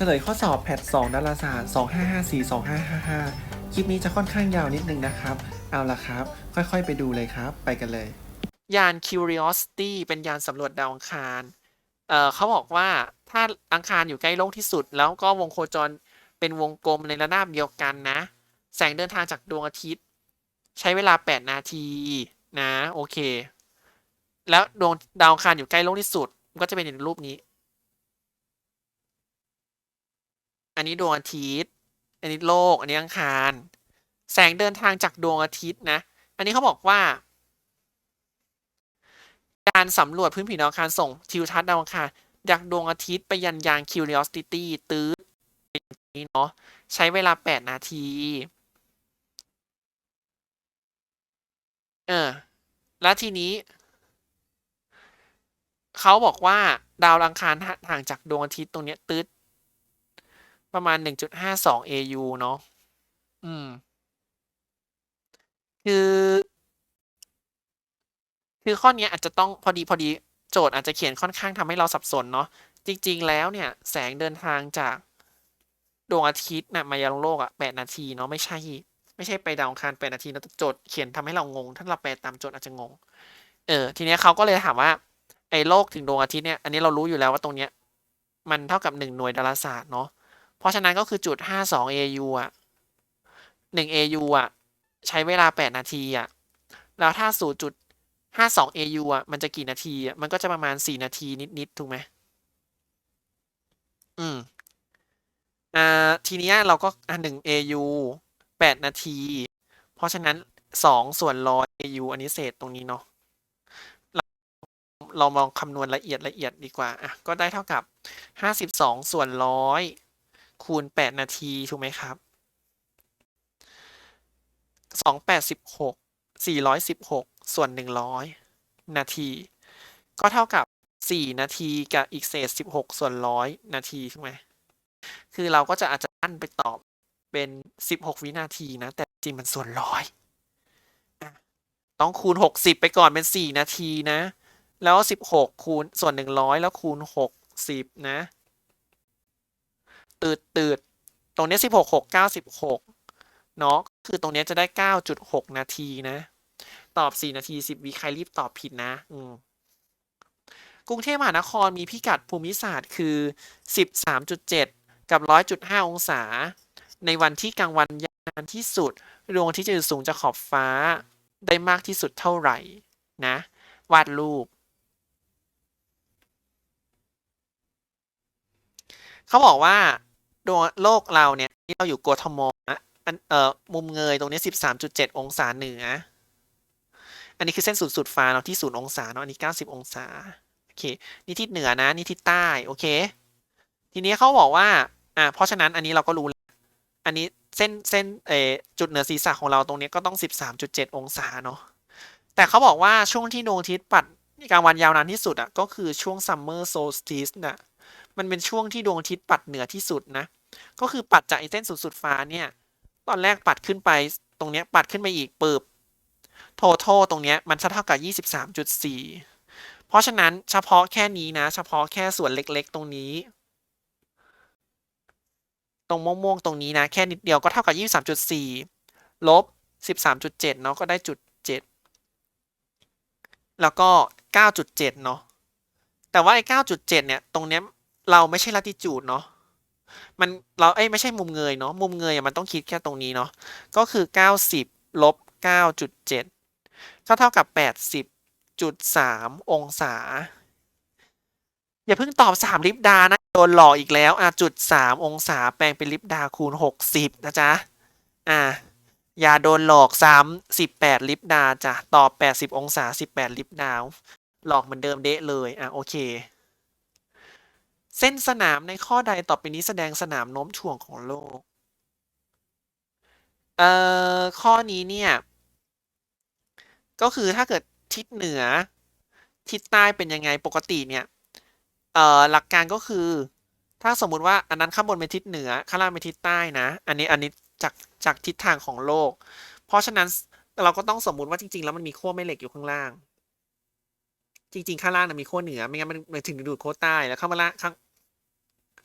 เฉลยข้อสอบแพท2ดาราศาสตร์2554 2555 คลิปนี้จะค่อนข้างยาวนิดนึงนะครับ เอาละครับ ค่อยๆไปดูเลยครับ ไปกันเลย ยาน Curiosity เป็นยานสำรวจดาวอังคาร เอ่อเขาบอกว่าถ้าอังคารอยู่ใกล้โลกที่สุด แล้วก็วงโคจรเป็นวงกลมในระนาบเดียวกันนะ แสงเดินทางจากดวงอาทิตย์ ใช้เวลา 8 นาทีนะ โอเค แล้วดวงดาวอังคารอยู่ใกล้โลกที่สุดมันก็จะเป็นในรูปนี้ อันนี้ดวงอาทิตย์ อันนี้โลก อันนี้อังคาร แสงเดินทางจากดวงอาทิตย์นะ อันนี้เขาบอกว่า การสำรวจพื้นผิวดาวอังคารส่งทิวทัศน์ดาวอังคารจากดวงอาทิตย์ไปยันยาน Curiosity ตื้อนี้เนาะใช้เวลา 8 นาที เออ แล้วทีนี้ เขาบอกว่าดาวอังคารห่างจากดวงอาทิตย์ตรงเนี้ยตืด ประมาณ 1.52 AU เนาะอืม คือ คือข้อเนี้ยอาจจะต้องพอดีพอดีโจทย์อาจจะเขียนค่อนข้างทำให้เราสับสนเนาะจริง ๆ แล้วเนี่ย แสงเดินทางจากดวงอาทิตย์นะมายังโลกอะ8นาทีเนาะไม่ใช่ ไม่ใช่ไปดาวอังคาร8นาทีเนอะแต่โจทย์เขียนทำให้เรางง ถ้าเราแปลตามโจทย์อาจจะงง เออ ทีเนี้ยเขาก็เลยถามว่า ไอ้โลกถึงดวงอาทิตย์เนี่ย อันนี้เรารู้อยู่แล้วว่าตรงเนี้ย มันเท่ากับ1หน่วยดาราศาสตร์เนาะ เพราะฉะนั้นก็คือจุด 52 AU อะ 1 AU อะ ใช้เวลา 8 นาทีอะ แล้วถ้า 0.52 AU อะ มันจะกี่นาทีอะ มันก็จะประมาณ 4 นาทีนิด ๆ ถูกไหม อืม อ่า ทีเนี้ยเราก็อะ1 AU 8 นาที เพราะฉะนั้น 2 ส่วน100 AU อันนี้เศษตรงนี้เนาะเรามองคำนวณละเอียดละเอียดดีกว่า อะ ก็ได้เท่ากับ 52 ส่วน100 คูณ 8 นาที ถูกไหมครับ 286 416 ส่วน 100 นาที ก็เท่ากับ 4 นาทีกับอีกเศษ 16 ส่วน 100 นาที ถูกไหม คือเราก็จะอาจจะอั้นไปตอบเป็น 16 วินาทีนะ แต่จริงมันส่วนร้อยต้องคูณ 60 ไปก่อนเป็น 4 นาทีนะ แล้ว 16 คูณส่วน 100 แล้วคูณ 60 นะ ตืดตืดตรงนี้16 6 96เนาะคือตรงนี้จะได้9.6นาทีนะ ตอบ4นาที10วิใครรีบตอบผิดนะอืมกรุงเทพมหานครมีพิกัดภูมิศาสตร์คือ 13.7 กับ 100.5 องศา ในวันที่กลางวันยานที่สุดดวงอาทิตย์จะอยู่สูงจากขอบฟ้าได้มากที่สุดเท่าไหร่นะ วาดรูป เขาบอกว่า ดวงโลกเราเนี่ยที่เราอยู่กทมนะอันเอ่อมุมเงยตรงนี้13.7องศาเหนือ อันนี้คือเส้นศูนย์สูตรฟ้าเนาะที่ศูนย์องศาเนาะอันนี้90องศาโอเคนี่ทิศเหนือนะนี่ทิศใต้โอเค ทีนี้เขาบอกว่าอ่าเพราะฉะนั้นอันนี้เราก็รู้แล้วอันนี้เส้นเส้นเอจุดเหนือศีรษะของเราตรงนี้ก็ต้อง 13.7 องศาเนาะแต่เขาบอกว่าช่วงที่ดวงอาทิตย์ปัดกลางวันยาวนานที่สุดอะก็คือช่วง summer solstice น่ะมันเป็นช่วงที่ดวงอาทิตย์ปัดเหนือที่สุดนะ ก็คือปัดจากไอเส้นศูนย์สูตรฟ้าเนี่ย ตอนแรกปัดขึ้นไปตรงเนี้ยปัดขึ้นไปอีกปืบ total ตรงเนี้ยมันจะเท่ากับ 23.4 เพราะฉะนั้นเฉพาะแค่นี้นะ เฉพาะแค่ส่วนเล็กๆ ตรงนี้ ตรงม่วงๆ ตรงนี้นะ แค่นิดเดียวก็เท่ากับ 23.4 ลบ 13.7 เนาะก็ได้จุด 7 แล้วก็ 9.7 เนาะแต่ว่าไอ้ 9.7 เนี่ย ตรงเนี้ยเราไม่ใช่ latitude เนาะ มันเราเอ้ยไม่ใช่มุมเงยเนาะมุมเงยมันต้องคิดแค่ตรงนี้เนาะก็คือ 90ลบ9.7ก็เท่ากับ 80.3 องศา อย่าเพิ่งตอบ 3 ลิปดานะโดนหลอกอีกแล้วอะจุด3องศาแปลงเป็นลิปดาคูณ 60 นะจ๊ะอะอย่าโดนหลอกซ้ำ18 ลิปดาจ้ะตอบ 80 องศา 18 ลิปดาวหลอกเหมือนเดิมเดะเลยอะโอเค เส้นสนามในข้อใดต่อไปนี้แสดงสนามโน้มถ่วงของโลก เอ่อ ข้อนี้เนี่ย ก็คือถ้าเกิดทิศเหนือ ทิศใต้เป็นยังไงปกติเนี่ย เอ่อ หลักการก็คือ ถ้าสมมุติว่าอันนั้นข้างบนเป็นทิศเหนือ ข้างล่างเป็นทิศใต้นะ อันนี้อันนี้จากจากทิศทางของโลก เพราะฉะนั้นเราก็ต้องสมมุติว่าจริง ๆ แล้วมันมีขั้วแม่เหล็กอยู่ข้างล่างจริงๆ ข้างล่างนะมีขั้วเหนือ ไม่งั้นมันมันถึงดูดขั้วใต้ แล้วข้างล่างข้าง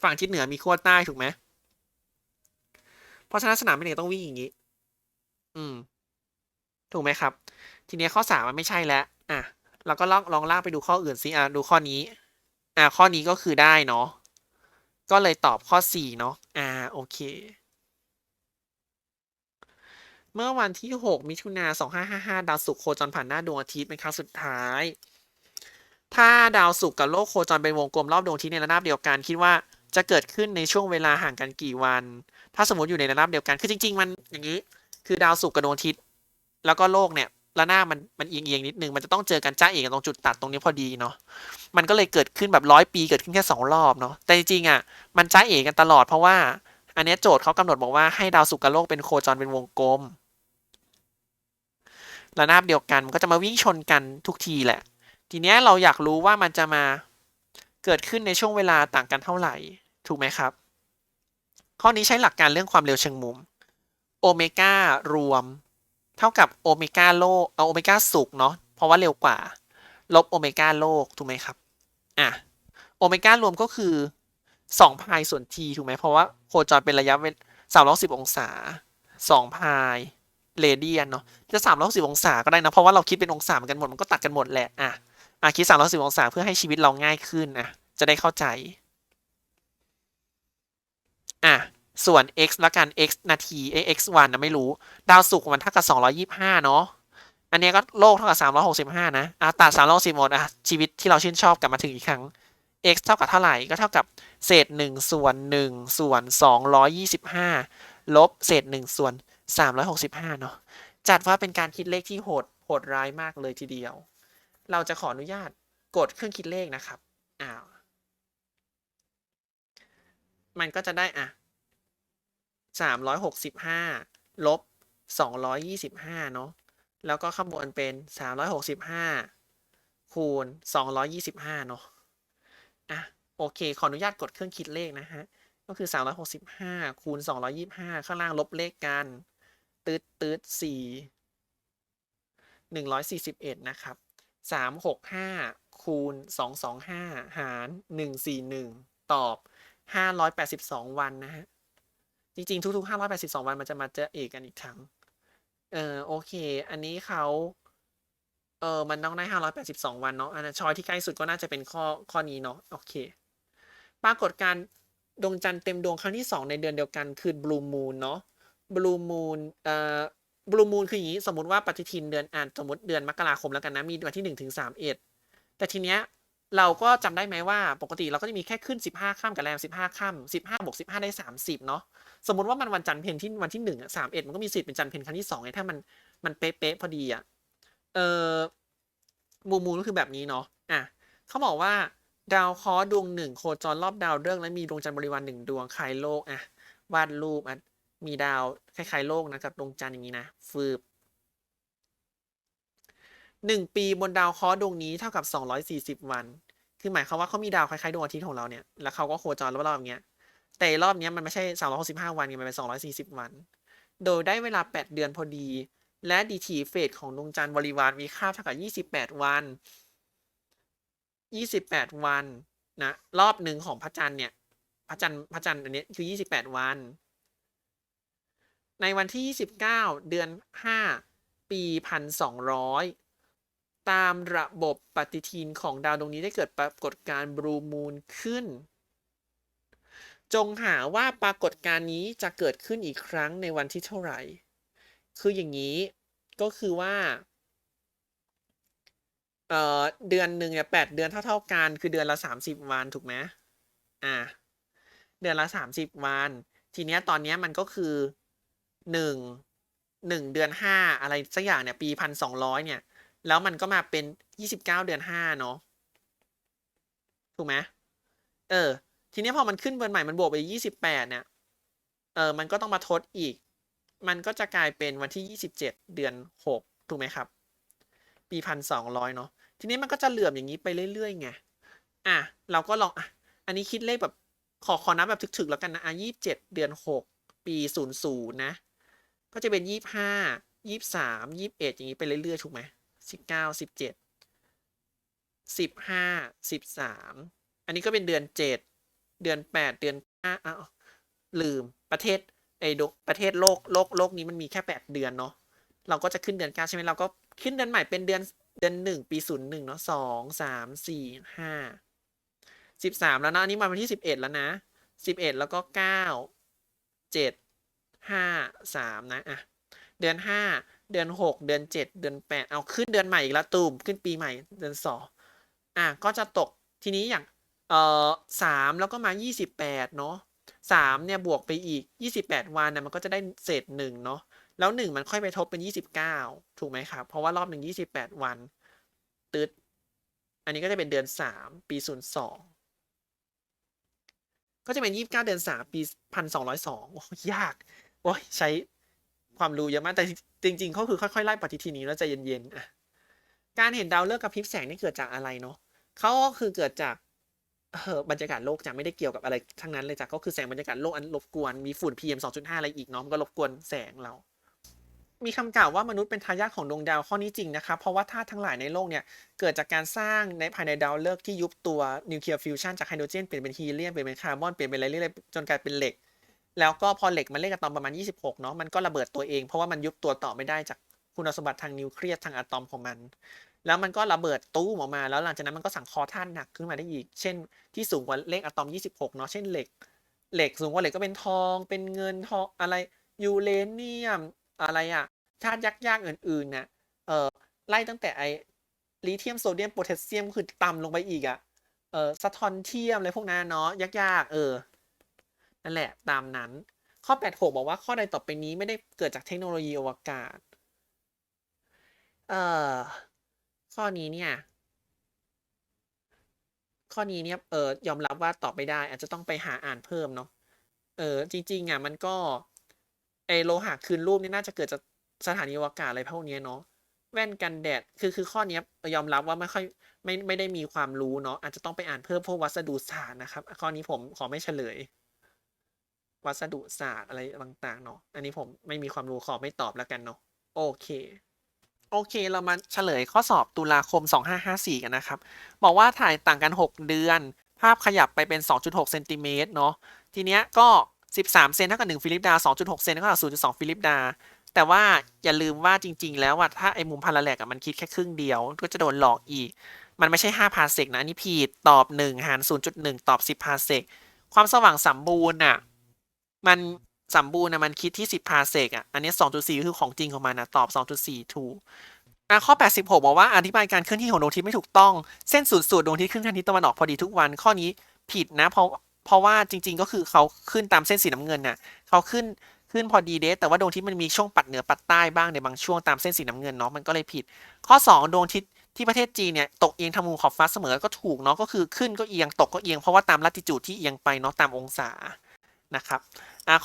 ฝั่งทิศเหนือมีขั้วใต้ถูกไหมเพราะฉะนั้นสนามบินเอกต้องวิ่งอย่างนี้ อืม ถูกไหมครับ ทีนี้ข้อสามมันไม่ใช่แล้วอะเราก็ลองลองลากไปดูข้ออื่นสิอะดูข้อนี้ อะข้อนี้ก็คือได้เนาะก็เลยตอบข้อสี่เนาะอ่าโอเค เมื่อวันที่ 6 มิถุนา2555 ดาวศุกร์โคจรผ่านหน้าดวงอาทิตย์เป็นครั้งสุดท้ายถ้าดาวศุกร์กับโลกโคจรเป็นวงกลมรอบดวงอาทิตย์ในระนาบเดียวกัน คิดว่า จะเกิดขึ้นในช่วงเวลาห่างกันกี่วัน ถ้าสมมติอยู่ในระนาบเดียวกัน คือจริง ๆ มันอย่างนี้ คือดาวศุกร์กับดวงอาทิตย์ แล้วก็โลกเนี่ยระนาบมันมันเอียงเอียงๆนิดนึง มันจะต้องเจอกันจ้าเอกตรงจุดตัดตรงนี้พอดีเนาะ มันก็เลยเกิดขึ้นแบบร้อยปีเกิดขึ้นแค่สองรอบเนาะ แต่จริงๆอะ มันจ้าเอกกันตลอดเพราะว่า อันนี้โจทย์เขากำหนดบอกว่าให้ดาวศุกร์กับโลกเป็นโคจรเป็นวงกลม ระนาบเดียวกันมันก็จะมาวิ่งชนกันทุกทีแหละ ทีเนี้ยเราอยากรู้ว่ามันจะมาเกิดขึ้นในช่วงเวลาต่างกันเท่าไหร่ ถูกไหมครับ ข้อนี้ใช้หลักการเรื่องความเร็วเชิงมุมโอเมก้ารวม เท่ากับโอเมก้าโลกเอาโอเมก้าสุกเนาะเพราะว่าเร็วกว่า ลบโอเมก้าโลกถูกไหมครับอะโอเมก้ารวมก็คือสองพายส่วนทีถูกไหมเพราะว่าโคจรเป็นระยะเวลสามร้อยสิบองศาสองพายเรเดียนเนาะจะสามร้อยสิบองศาก็ได้นะเพราะว่าเราคิดเป็นองศาเหมือนกันหมดมันก็ตัดกันหมดแหละอะอะคิดสามร้อยสิบองศาเพื่อให้ชีวิตเราง่ายขึ้นอะจะได้เข้าใจ อะส่วน x ละกัน x นาที x วันนะไม่รู้ ดาวศุกร์มันเท่ากับสองร้อยี่ห้าเนาะ อันนี้ก็โลกเท่ากับสามร้อยหกสิบห้านะอะตัดสามร้อยสิบหมดอะชีวิตที่เราชื่นชอบกลับมาถึงอีกครั้ง x เท่ากับเท่าไหร่ก็เท่ากับเศษหนึ่งส่วนหนึ่งส่วนสองร้อยยี่สิบห้าลบเศษหนึ่งส่วนสามร้อยหกสิบห้าเนาะ จัดว่าเป็นการคิดเลขที่โหดโหดร้ายมากเลยทีเดียว เราจะขออนุญาตกดเครื่องคิดเลขนะครับ อ้าว มันก็จะได้อะสามร้อยหกสิบห้าลบสองร้อยยี่สิบห้าเนาะแล้วก็ข้างบนเป็นสามร้อยหกสิบห้าคูณสองร้อยยี่สิบห้าเนาะอะโอเค ขออนุญาตกดเครื่องคิดเลขนะฮะ ก็คือสามร้อยหกสิบห้าคูณสองร้อยี่ห้าข้างล่างลบเลขกัน ตืดตืดสี่หนึ่งร้อยสี่สิบเอ็ดนะครับสามหกห้าคูณสองสองห้าหารหนึ่งสี่หนึ่งตอบ ห้าร้อยแปดสิบสองวันนะฮะ จริงๆ ทุกๆห้าร้อยแปดสิบสองวันมันจะมาเจอเอกกันอีกครั้ง เออโอเค อันนี้เขาเออมันต้องได้ห้าร้อยแปดสิบสองวันเนาะ อันนั้นชอยที่ใกล้สุดก็น่าจะเป็นข้อข้อนี้เนาะ โอเค ปรากฏการดวงจันทร์เต็มดวงครั้งที่สองในเดือนเดียวกันคือบลูมูนเนาะ บลูมูนเอ่อบลูมูนคืออย่างนี้ สมมติว่าปฏิทินเดือนอ่านสมมติเดือนมกราคมแล้วกันนะ มีวันที่หนึ่งถึงสามเอ็ดแต่ทีเนี้ย เราก็จำได้ไหมว่าปกติเราก็จะมีแค่ขึ้นสิบห้าค่ำกับแรมสิบห้าค่ำสิบวกสิบห้าได้สามสิบเนาะสมมติว่ามันวันจันทร์เพนที่วันที่หนึ่งสามเอ็ดมันก็มีสิทธิ์เป็นจันทร์เพนครั้งที่สองไงถ้ามันมันเป๊ะๆพอดีอะเออมูมูก็คือแบบนี้เนาะอะเขาบอกว่าดาวเคราะห์ดวงหนึ่งโคจรรอบดาวฤกษ์และมีดวงจันทร์บริวารหนึ่งดวงคล้ายโลกอะวาดรูปอะมีดาวคล้ายๆโลกนะกับดวงจันทร์อย่างนี้นะฟืบ หนึ่งปีบนดาวเคราะห์ดวงนี้เท่ากับสองร้อยสี่สิบวัน คือหมายความว่าเขามีดาวคล้ายๆดวงอาทิตย์ของเราเนี่ย แล้วเขาก็โคจรรอบๆอย่างเงี้ย แต่รอบเนี้ยมันไม่ใช่สามร้อยหกสิบห้าวันไงมันเป็นสองร้อยสี่สิบวัน โดยได้เวลาแปดเดือนพอดี และดีทีเฟสของดวงจันทร์บริวารมีค่าเท่ากับยี่สิบแปดวันยี่สิบแปดวันนะรอบหนึ่งของพระจันทร์เนี่ย พระจันทร์พระจันทร์อันนี้คือยี่สิบแปดวัน ในวันที่ยี่สิบเก้าเดือนห้าปีพันสองร้อย ตามระบบปฏิทินของดาวดวงนี้ได้เกิดปรากฏการณ์บลูมูนขึ้น จงหาว่าปรากฏการณ์นี้จะเกิดขึ้นอีกครั้งในวันที่เท่าไหร่ คืออย่างนี้ก็คือว่าเอ่อเดือนหนึ่งเนี่ยแปดเดือนเท่าเท่าๆกัน คือเดือนละสามสิบวันถูกไหมอ่าเดือนละสามสิบวัน ทีเนี้ยตอนเนี้ยมันก็คือหนึ่งหนึ่งเดือนห้าอะไรสักอย่างเนี่ยปีพันสองร้อยเนี่ย แล้วมันก็มาเป็นยี่สิบเก้าเดือนห้าเนาะถูกไหมเออ ทีนี้พอมันขึ้นเดือนใหม่มันบวกไปยี่สิบแปดเนี่ยเออมันก็ต้องมาทดอีก มันก็จะกลายเป็นวันที่ยี่สิบเจ็ดเดือนหกถูกไหมครับ ปีพันสองร้อยเนาะทีนี้มันก็จะเหลื่อมอย่างนี้ไปเรื่อยๆไงอะเราก็ลองอะอันนี้คิดเลขแบบขอขอนับแบบถึกๆแล้วกันนะอะยี่สิบเจ็ดเดือนหกปีศูนย์ศูนย์นะ ก็จะเป็นยี่สิบห้ายี่สิบสามยี่สิบเอ็ดอย่างนี้ไปเรื่อยๆถูกไหม สิบเก้าสิบเจ็ดสิบห้าสิบสามอันนี้ก็เป็นเดือนเจ็ดเดือนแปดเดือนห้าอ้าวลืมประเทศไอ้ดประเทศโลกโลกโลกนี้มันมีแค่แปดเดือนเนาะเราก็จะขึ้นเดือนเก้าใช่ไหมเราก็ขึ้นเดือนใหม่เป็นเดือนเดือนหนึ่งปีศูนย์หนึ่งเนาะสองสามสี่ห้าสิบสามแล้วนะอันนี้มาวันที่สิบเอ็ดแล้วนะสิบเอ็ดแล้วก็เก้าเจ็ดห้าสามนะอะเดือนห้า เดือนหกเดือนเจ็ดเดือนแปดเอาขึ้นเดือนใหม่อีกแล้วตูมขึ้นปีใหม่เดือนสองอะก็จะตกทีนี้อย่างเอ่อสามแล้วก็มายี่สิบแปดเนาะสามเนี่ยบวกไปอีกยี่สิบแปดวันนะมันก็จะได้เศษหนึ่งเนาะแล้วหนึ่งมันค่อยไปทบเป็นยี่สิบเก้าถูกไหมครับ เพราะว่ารอบหนึ่งยี่สิบแปดวันตึดอันนี้ก็จะเป็นเดือนสามปีศูนย์สองก็จะเป็นยี่สิบเก้าเดือนสามปีพันสองร้อยสองโอ้ยากโอ้ยใช้ ความรู้เยอะมากแต่จริงๆเขาคือค่อยๆไล่ปฏิทินนี้แล้วใจเย็นๆอะการเห็นดาวฤกษ์กระพริบแสงนี่เกิดจากอะไรเนาะเขาก็คือเกิดจากเออบรรยากาศโลกจะไม่ได้เกี่ยวกับอะไรทั้งนั้นเลยจ้ะก็คือแสงบรรยากาศโลกอันรบกวนมีฝุ่น PM 2.5 อะไรอีกเนาะมันก็รบกวนแสงเรา มีคำกล่าวว่ามนุษย์เป็นทายาทของดวงดาวข้อนี้จริงนะครับ เพราะว่าธาตุทั้งหลายในโลกเนี่ยเกิดจากการสร้างในภายในดาวฤกษ์ที่ยุบตัวนิวเคลียร์ฟิวชันจากไฮโดรเจนเปลี่ยนเป็นฮีเลียมเปลี่ยนเป็นคาร์บอนเปลี่ยนเป็นอะไรเรื่อยๆจนกลายเป็นเหล็ก แล้วก็พอเหล็กมันเล่นอะตอมประมาณ 26 เนาะมันก็ระเบิดตัวเองเพราะว่ามันยุบตัวต่อไม่ได้จากคุณสมบัติทางนิวเคลียร์ทางอะตอมของมัน แล้วมันก็ระเบิดตู้ออกมา แล้วหลังจากนั้นมันก็สั่งคอธาตุหนักขึ้นมาได้อีก เช่น ที่สูงกว่าเลขอะตอม 26 เนาะเช่นเหล็ก เหล็กสูงกว่าเหล็กก็เป็นทอง เป็นเงินทองอะไรยูเรเนียมอะไรอะธาตุยากๆอื่นๆน่ะเออไล่ตั้งแต่ไอลิเธียมโซเดียมโพแทสเซียมคือต่ำลงไปอีกอะเออสะทอนเทียมอะไรพวกนั้นเนาะยากๆ เออ นั่นแหละตามนั้น ข้อ 86 บอกว่าข้อใดต่อไปนี้ไม่ได้เกิดจากเทคโนโลยีอวกาศ เอ่อ ข้อนี้เนี่ย ข้อนี้เนี่ย เออยอมรับว่าตอบไม่ได้ อาจจะต้องไปหาอ่านเพิ่มเนาะ เออ จริงๆอะมันก็ไอโลหะคืนรูปนี่น่าจะเกิดจากสถานีอวกาศอะไรพวกนี้เนาะ แว่นกันแดด คือคือข้อนี้ยอมรับว่าไม่ค่อยไม่ไม่ได้มีความรู้เนาะ อาจจะต้องไปอ่านเพิ่มพวกวัสดุศาสตร์นะครับ ข้อนี้ผมขอไม่เฉลย วัสดุศาสตร์อะไรต่างๆเนาะ อันนี้ผมไม่มีความรู้ขอไม่ตอบแล้วกันเนาะ โอเค โอเค เรามาเฉลยข้อสอบตุลาคม 2554 กันนะครับ บอกว่าถ่ายต่างกัน 6 เดือน ภาพขยับไปเป็น 2.6เซนติเมตรเนาะ ทีเนี้ยก็ 13 เซนเท่ากับ 1 ฟิลิปดา 2.6 เซนเท่ากับ 0.2 ฟิลิปดา แต่ว่าอย่าลืมว่าจริง ๆ แล้วว่าถ้าไอ้มุมพาราแลกอะมันคิดแค่ครึ่งเดียว ก็จะโดนหลอกอีก มันไม่ใช่5พาเซกนะ อันนี้ผิด ตอบ 1 หาร 0.1 ตอบ 10พาเซก ความสว่างสมบูรณ์อะ มันสมบูรณ์นะมันคิดที่ 10พาเซกอะ อันนี้ 2.4 คือของจริงของมันนะตอบ 2.4 ถูกอะข้อ 86 บอกว่าอธิบายการเคลื่อนที่ของดวงอาทิตย์ไม่ถูกต้อง เส้นศูนย์สูตรดวงอาทิตย์ขึ้นทางทิศตะวันออกพอดีทุกวัน ข้อนี้ผิดนะ เพราะเพราะว่าจริง ๆ ก็คือเขาขึ้นตามเส้นสีน้ำเงินน่ะเขาขึ้นขึ้นพอดีเดทแต่ว่าดวงอาทิตย์มันมีช่วงปัดเหนือปัดใต้บ้างในบางช่วงตามเส้นสีน้ำเงินเนาะมันก็เลยผิด ข้อ 2 ดวงอาทิตย์ที่ประเทศจีนเนี่ยตกเอียงทางมุมขอบฟ้าเสมอก็ถูกเนาะก็คือขึ้นก็เอียงตกก็เอียงเพราะว่าตามลัติจูดที่เอียงไปเนาะตามองศา นะครับ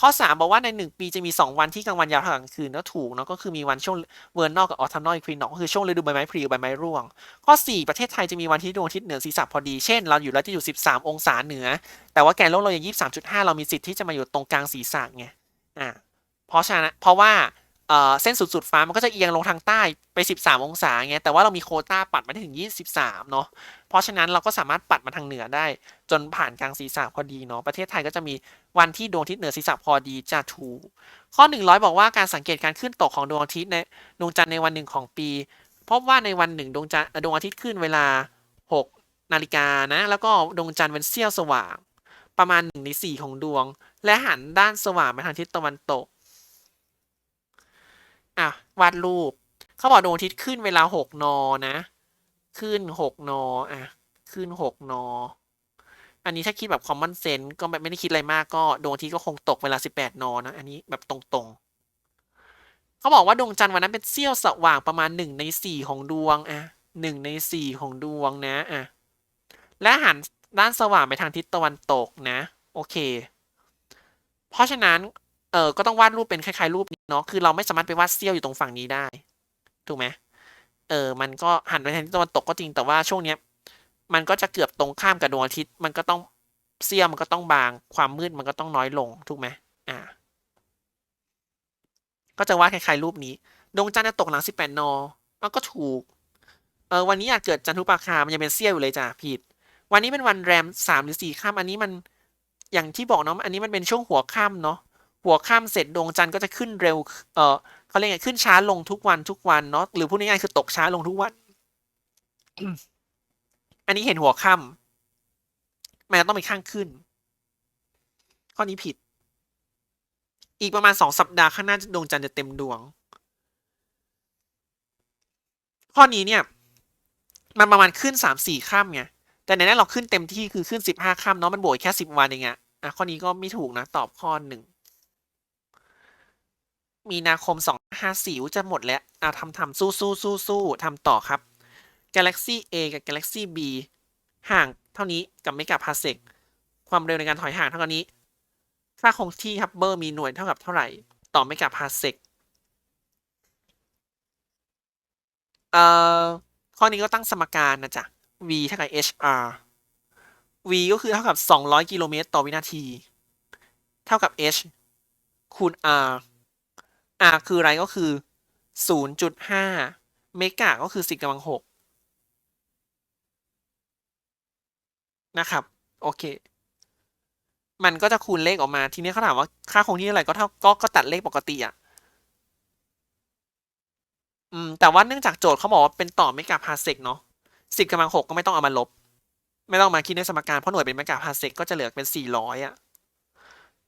ข้อ 3 บอกว่าใน 1 ปีจะมี 2 วันที่กลางวันยาวเท่ากลางคืนก็ถูกเนาะก็คือมีวันช่วงเวอร์นอลกับออทัมนอลอีควินก็คือช่วงฤดูใบไม้ผลิใบไม้ร่วง ข้อ 4 ประเทศไทยจะมีวันที่ดวงอาทิตย์เหนือศีรษะพอดี เช่น เราอยู่แล้วจะอยู่ 13 องศาเหนือ แต่ว่าแกนโลกเราอย่าง 23.5 เรามีสิทธิ์ที่จะมาอยู่ตรงกลางศีรษะไงอ่าเพราะฉะนั้นเพราะว่า เส้นสุดสุดฟ้ามันก็จะเอียงลงทางใต้ไป 13 องศาไงแต่ว่าเรามีโคต้าปัดมาได้ถึง 23 เนาะเพราะฉะนั้นเราก็สามารถปัดมาทางเหนือได้ จนผ่านกลางศีรษะพอดีเนาะประเทศไทยก็จะมีวันที่ดวงอาทิตย์เหนือศีรษะพอดีจะถูกข้อ 100 บอกว่าการสังเกตการขึ้นตกของดวงอาทิตย์ในดวงจันทร์ในวันหนึ่งของปีพบว่าในวันหนึ่งดวงจันทร์ดวงอาทิตย์ขึ้นเวลา 6 นาฬิกานะแล้วก็ดวงจันทร์เป็นเสี้ยวสว่าง ประมาณ1ใน4ของดวง และหันด้านสว่างไปทางทิศตะวันตก อะวาดรูป เขาบอกดวงอาทิตย์ขึ้นเวลา6นนะ ขึ้น6นอะ ขึ้น6นอันนี้ถ้าคิดแบบ common sense ก็ไม่ได้คิดอะไรมากก็ดวงอาทิตย์ก็คงตกเวลา18นนะ อันนี้แบบตรงๆ เขาบอกว่าดวงจันทร์วันนั้นเป็นเสี้ยวสว่างประมาณ1ใน4ของดวงอะ1ใน4ของดวงนะอะและหันด้านสว่างไปทางทิศตะวันตกนะ โอเค เพราะฉะนั้น ออก็ต้องวาดรูปเป็นคล้ายๆรูปนี้เนาะคือเราไม่สามารถไปวาดเสี้ยวอยู่ตรงฝั่งนี้ได้ ถูกไหมเออ มันก็หันไปทางทิศตะวันตกก็จริงแต่ว่าช่วงเนี้ย มันก็จะเกือบตรงข้ามกับดวงอาทิตย์ มันก็ต้องเสี้ยวมันก็ต้องบาง ความมืดมันก็ต้องน้อยลง ถูกไหมอ่า ก็จะวาดคล้ายๆรูปนี้ ดวงจันทร์จะตกหลัง18นอมันก็ถูก เออวันนี้อาจเกิดจันทรุปราคา มันยังเป็นเสี้ยวอยู่เลยจ้ะผิด วันนี้เป็นวันแรมสามหรือสี่ค่ำอันนี้มันอย่างที่บอกเนาะ อันนี้มันเป็นช่วงหัวค่ำเนาะ หัวค่ำเสร็จดวงจันทร์ก็จะขึ้นเร็ว เออเขาเรียกไงขึ้นช้าลงทุกวันทุกวันเนาะหรือพูดง่ายๆคือตกช้าลงทุกวัน อันนี้เห็นหัวค่ำมันจะต้องเป็นข้างขึ้น ข้อนี้ผิด อีกประมาณสองสัปดาห์ข้างหน้าดวงจันทร์จะเต็มดวง ข้อนี้เนี่ย มันประมาณขึ้นสามสี่ค่ำไงแต่ในนั้นเราขึ้นเต็มที่คือขึ้นสิบห้าค่ำเนาะมันบวกแค่สิบวันเองอะอะข้อนี้ก็ไม่ถูกนะ ตอบข้อหนึ่ง มีนาคมสองห้าสี่จะหมดแล้วเอะทำทำสู้สู้สู้สู้ทำต่อครับ Galaxy A กับ Galaxy B ห่างเท่านี้กับเมกะพาเซกความเร็วในการถอยห่างเท่ากันนี้ ค่าคงที่ฮับเบอร์มีหน่วยเท่ากับเท่าไหร่ ต่อเมกะพาเซกเอ่อข้อนี้ก็ตั้งสมการนะจ๊ะ v เท่ากับ hr v ก็คือเท่ากับ 200 กิโลเมตรต่อวินาที เท่ากับ h คูณ r r คืออะไรก็คือ 0.5 เมกะก็คือ 10กำลัง6นะครับ โอเค มันก็จะคูณเลขออกมา ทีนี้เขาถามว่าค่าคงที่เท่าไหร่ก็เท่าก็ก็ตัดเลขปกติอะอืมแต่ว่าเนื่องจากโจทย์เขาบอกว่าเป็นต่อเมกะพาเซกเนาะสิบกำลังหกก็ไม่ต้องเอามาลบ ไม่ต้องมาคิดในสมการเพราะหน่วยเป็นเมกะพาเซกก็จะเหลือเป็นสี่ร้อยอะ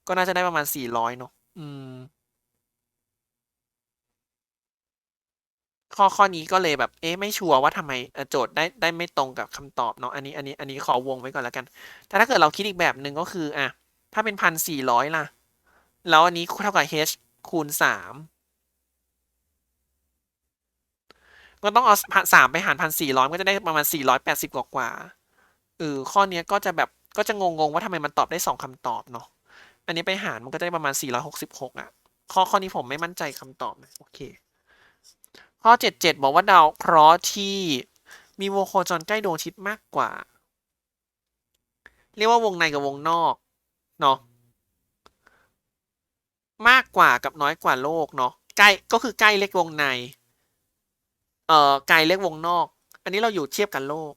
ก็น่าจะได้ประมาณสี่ร้อยเนาะอืม ข้อข้อนี้ก็เลยแบบเอ๊ะไม่ชัวร์ว่าทำไมโจทย์ได้ได้ไม่ตรงกับคำตอบเนาะอันนี้อันนี้อันนี้ขอวงไว้ก่อนแล้วกัน แต่ถ้าเกิดเราคิดอีกแบบหนึ่งก็คืออะถ้าเป็นพันสี่ร้อยล่ะ แล้วอันนี้เท่ากับ h คูณสามก็ต้องเอาสามไปหารพันสี่ร้อยก็จะได้ประมาณสี่ร้อยแปดสิบกว่ากว่าเออข้อเนี้ยก็จะแบบก็จะงงๆว่าทำไมมันตอบได้สองคำตอบเนาะอันนี้ไปหารมันก็ได้ประมาณสี่ร้อยหกสิบหกอะข้อข้อนี้ผมไม่มั่นใจคำตอบนะโอเค ข้อเจ็ดเจ็ดบอกว่าดาวเคราะห์ที่มีวงโคจรใกล้ดวงอาทิตย์มากกว่า เรียกว่าวงในกับวงนอกเนาะมากกว่ากับน้อยกว่าโลกเนาะใกล้ก็คือใกล้เล็กวงในเอ่อไกลเล็กวงนอก อันนี้เราอยู่เทียบกันโลก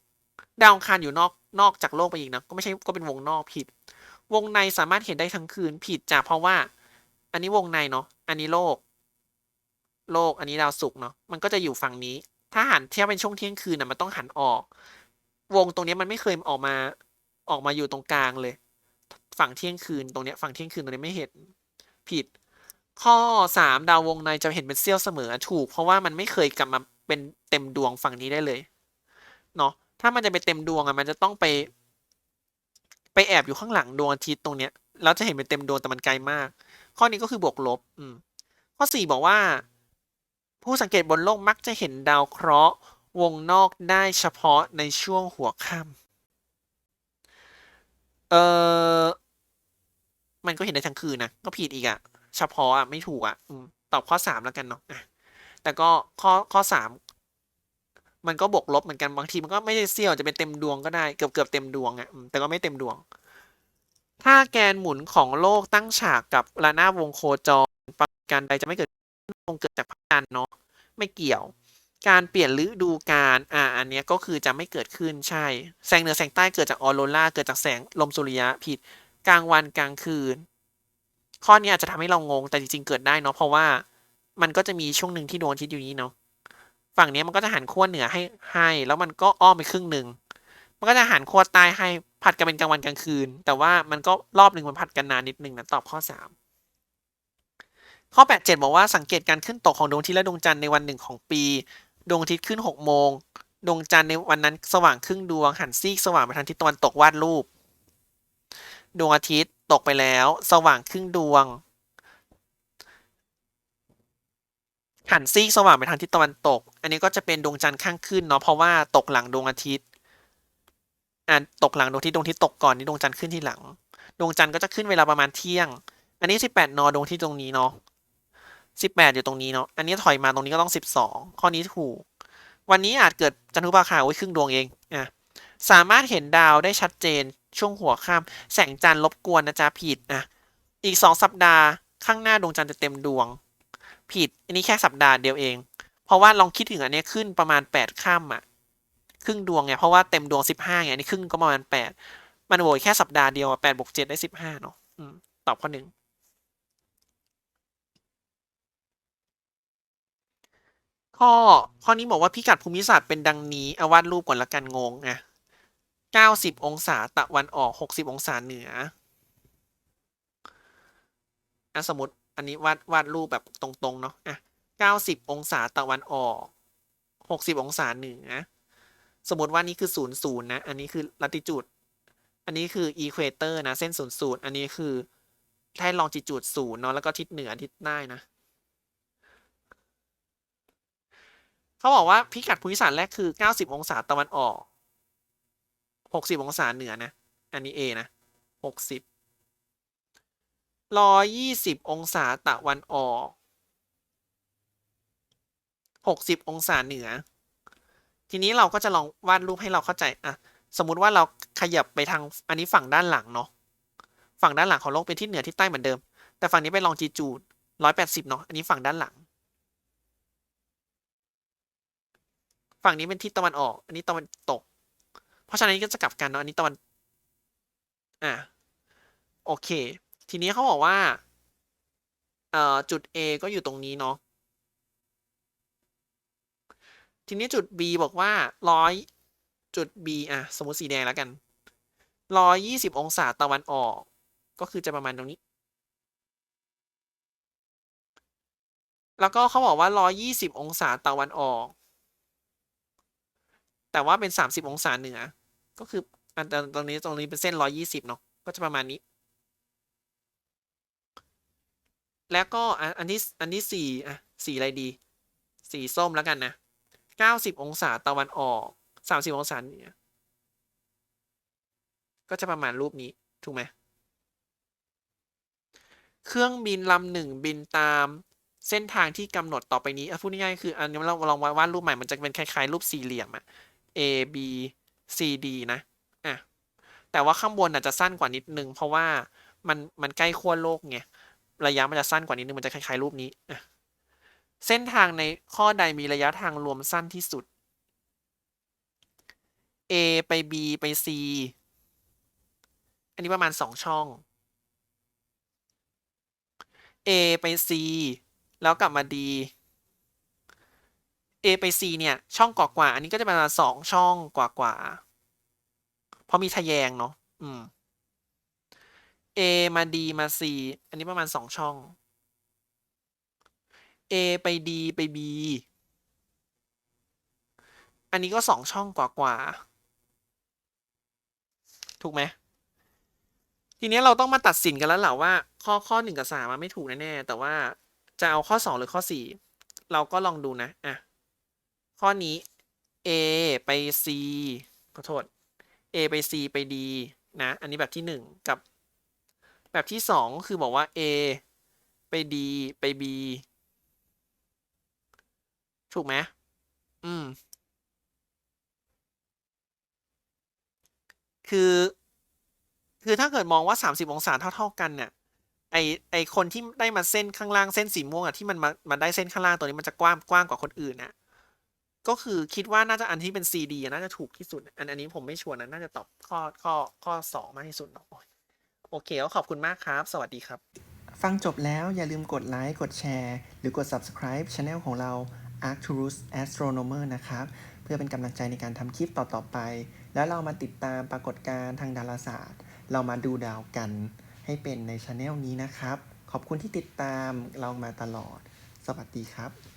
ดาวอังคารอยู่นอกนอกจากโลกไปอีกนะก็ไม่ใช่ก็เป็นวงนอกผิด วงในสามารถเห็นได้ทั้งคืนผิดจากเพราะว่า อันนี้วงในเนาะอันนี้โลก โลกอันนี้ดาวศุกร์เนาะมันก็จะอยู่ฝั่งนี้ ถ้าหันเที่ยบเป็นช่วงเที่ยงคืนนะมันต้องหันออก วงตรงนี้มันไม่เคยออกมาออกมาอยู่ตรงกลางเลย ฝั่งเที่ยงคืนตรงเนี้ยฝั่งเที่ยงคืนตรงนี้ไม่เห็นผิด ข้อสามดาววงในจะเห็นเป็นเสี้ยวเสมอถูก เพราะว่ามันไม่เคยกลับมาเป็นเต็มดวงฝั่งนี้ได้เลยเนาะถ้ามันจะไปเต็มดวงอะมันจะต้องไป ไปแอบอยู่ข้างหลังดวงอาทิตย์ตรงเนี้ยแล้วจะเห็นเป็นเต็มดวงแต่มันไกลมาก ข้อนี้ก็คือบวกลบ อืมข้อสี่บอกว่า ผู้สังเกตบนโลกมักจะเห็นดาวเคราะห์วงนอกได้เฉพาะในช่วงหัวค่ำเออมันก็เห็นได้ทั้งคืนนะ ก็ผิดอีกอะเฉพาะอะไม่ถูกอะตอบข้อสามแล้วกันเนาะแต่ก็ข้อข้อสามมันก็บวกลบเหมือนกันบางทีมันก็ไม่ได้เสี้ยวจะเป็นเต็มดวงก็ได้เกือบเกือบเต็มดวงอะ่ะแต่ก็ไม่เต็มดวง ถ้าแกนหมุนของโลกตั้งฉากกับระนาบวงโคจรปรากฏการใดจะไม่เกิด คงเกิดจากพระจันทร์เนาะไม่เกี่ยว การเปลี่ยนฤดูกาลอ่าอันนี้ก็คือจะไม่เกิดขึ้นใช่ แสงเหนือแสงใต้เกิดจากออโรราเกิดจากแสงลมสุริยะผิดกลางวันกลางคืน ข้อนี้อาจจะทำให้เรางงแต่จริงๆเกิดได้เนาะเพราะว่ามันก็จะมีช่วงหนึ่งที่ดวงอาทิตย์อยู่นี้เนาะฝั่งนี้มันก็จะหันขั้วเหนือให้ให้ แล้วมันก็อ้อมไปครึ่งหนึ่งมันก็จะหันขั้วใต้ให้ผัดกันเป็นกลางวันกลางคืน แต่ว่ามันก็รอบหนึ่งมันผัดกันนานนิดนึงนะตอบข้อสาม ข้อแปดเจ็ดบอกว่าสังเกตการขึ้นตกของดวงอาทิตย์และดวงจันทร์ในวันหนึ่งของปี ดวงอาทิตย์ขึ้นหกโมง ดวงจันทร์ในวันนั้นสว่างครึ่งดวงหันซีกสว่างไปทางทิศตะวันตกวาดรูป ดวงอาทิตย์ตกไปแล้ว สว่างครึ่งดวง หันซีกสว่างไปทางทิศตะวันตก อันนี้ก็จะเป็นดวงจันทร์ข้างขึ้นเนาะเพราะว่าตกหลังดวงอาทิตย์อ่าตกหลังดวงอาทิตย์ดวงอาทิตย์ตกก่อนนี่ดวงจันทร์ขึ้นที่หลัง ดวงจันทร์ก็จะขึ้นเวลาประมาณเที่ยง อันนี้สิบแปดนดวงที่ตรงนี้เนาะ สิบแปดอยู่ตรงนี้เนาะ อันนี้ถอยมาตรงนี้ก็ต้องสิบสองข้อนี้ถูก วันนี้อาจเกิดจันทรุปราคาไว้ครึ่งดวงเองอะสามารถเห็นดาวได้ชัดเจนช่วงหัวค่ำแสงจันทร์รบกวนนะจ๊ะผิดอะอีกสองสัปดาห์ข้างหน้าดวงจันทร์จะเต็มดวง ผิด อันนี้แค่สัปดาห์เดียวเอง เพราะว่าลองคิดถึงอันนี้ขึ้นประมาณแปดค่ำอะครึ่งดวงไงเพราะว่าเต็มดวงสิบห้าไงอันนี้ครึ่งก็ประมาณแปดมันโหวตแค่สัปดาห์เดียวแปดบวกเจ็ดได้สิบห้าเนาะตอบข้อหนึ่ง ข้อข้อนี้บอกว่าพิกัดภูมิศาสตร์เป็นดังนี้เอาวาดรูปก่อนละกันงงอะเก้าสิบองศาตะวันออกหกสิบองศาเหนืออะสมมติอันนี้วาดวาดรูปแบบตรงๆเนาะอะเก้าสิบองศาตะวันออกหกสิบองศาเหนือ สมมติว่านี่คือศูนย์ศูนย์นะ อันนี้คือลัติจูด อันนี้คืออีควเตอร์นะ เส้นศูนย์ศูนย์อันนี้คือแท่ลองจิจูดศูนย์เนาะ แล้วก็ทิศเหนือทิศใต้นะ เขาบอกว่าพิกัดภูมิศาสตร์แรกคือ 90 องศาตะวันออก 60 องศาเหนือนะ อันนี้ A นะ 60 120 องศาตะวันออก 60 องศาเหนือ ทีนี้เราก็จะลองวาดรูปให้เราเข้าใจอะสมมุติว่าเราขยับไปทางอันนี้ฝั่งด้านหลังเนาะ ฝั่งด้านหลังของโลกเป็นทิศเหนือทิศใต้เหมือนเดิม แต่ฝั่งนี้เป็นลองจีจูด180 เนาะ อันนี้ฝั่งด้านหลัง ฝั่งนี้เป็นทิศตะวันออก อันนี้ตะวันตก เพราะฉะนั้นก็จะกลับกันเนาะ อันนี้ตะวัน อะ โอเค ทีนี้เขาบอกว่า เอ่อ จุด A ก็อยู่ตรงนี้เนาะ ทีนี้จุด B บอกว่าร้อยจุด B อะ สมมติสีแดงแล้วกันร้อยยี่สิบองศาตะวันออก ก็คือจะประมาณตรงนี้ แล้วก็เขาบอกว่าร้อยยี่สิบองศาตะวันออก แต่ว่าเป็นสามสิบองศาเหนือ ก็คืออันตรงนี้ตรงนี้เป็นเส้นร้อยยี่สิบเนาะก็จะประมาณนี้ แล้วก็อันที่อันที่สี่อะสีอะไรดี สีส้มแล้วกันนะเก้าสิบองศาตะวันออกสามสิบองศาเหนือ ก็จะประมาณรูปนี้ ถูกไหมเครื่องบินลำหนึ่งบินตามเส้นทางที่กำหนดต่อไปนี้พูดง่ายๆคืออันนี้เราลองวาดรูปใหม่มันจะเป็นคล้ายๆรูปสี่เหลี่ยมอะ A B C D นะอะแต่ว่าข้างบนอาจจะสั้นกว่านิดนึง เพราะว่ามันมันใกล้ขั้วโลกไงระยะมันจะสั้นกว่านิดนึงมันจะคล้ายๆรูปนี้อะเส้นทางในข้อใดมีระยะทางรวมสั้นที่สุด A ไป B ไป C อันนี้ประมาณสองช่อง A ไป C แล้วกลับมา D A ไป C เนี่ยช่องกว่ากว่า อันนี้ก็จะประมาณสองช่องกว่ากว่าเพราะมีทะแยงเนาะอืม A มา D มา C อันนี้ประมาณสองช่อง A ไป D ไป B อันนี้ก็สองช่องกว่ากว่า ถูกไหมทีนี้เราต้องมาตัดสินกันแล้วแหละว่า ข้อข้อหนึ่งกับสามมันไม่ถูกแน่ๆแต่ว่าจะเอาข้อสองหรือข้อสี่เราก็ลองดูนะ อะ ข้อนี้ A ไป C ขอโทษ A ไป C ไป D นะ อันนี้แบบที่หนึ่งกับ แบบที่สองคือบอกว่า A ไป D ไป B ถูกไหมอืม คือ คือถ้าเกิดมองว่า 30 องศาเท่า ๆ กันเนี่ยไอไอคนที่ได้มาเส้นข้างล่างเส้นสีม่วงอะที่มันมามาได้เส้นข้างล่างตัวนี้มันจะกว้างกว้างกว่าคนอื่นนะ ก็คือคิดว่าน่าจะอันที่เป็น CD น่าจะถูกที่สุด อันอันนี้ผมไม่ชัวร์นะน่าจะตอบข้อข้อข้อสองมากที่สุดเนาะโอเคก็ขอบคุณมากครับ สวัสดีครับ ฟังจบแล้วอย่าลืมกดไลค์กดแชร์หรือกด subscribe Channel ของเรา Arcturus Astronomer นะครับ เพื่อเป็นกำลังใจในการทำคลิปต่อ ๆ ไป แล้วเรามาติดตามปรากฏการณ์ทางดาราศาสตร์ เรามาดูดาวกันให้เป็นใน Channel นี้นะครับ ขอบคุณที่ติดตามเรามาตลอด สวัสดีครับ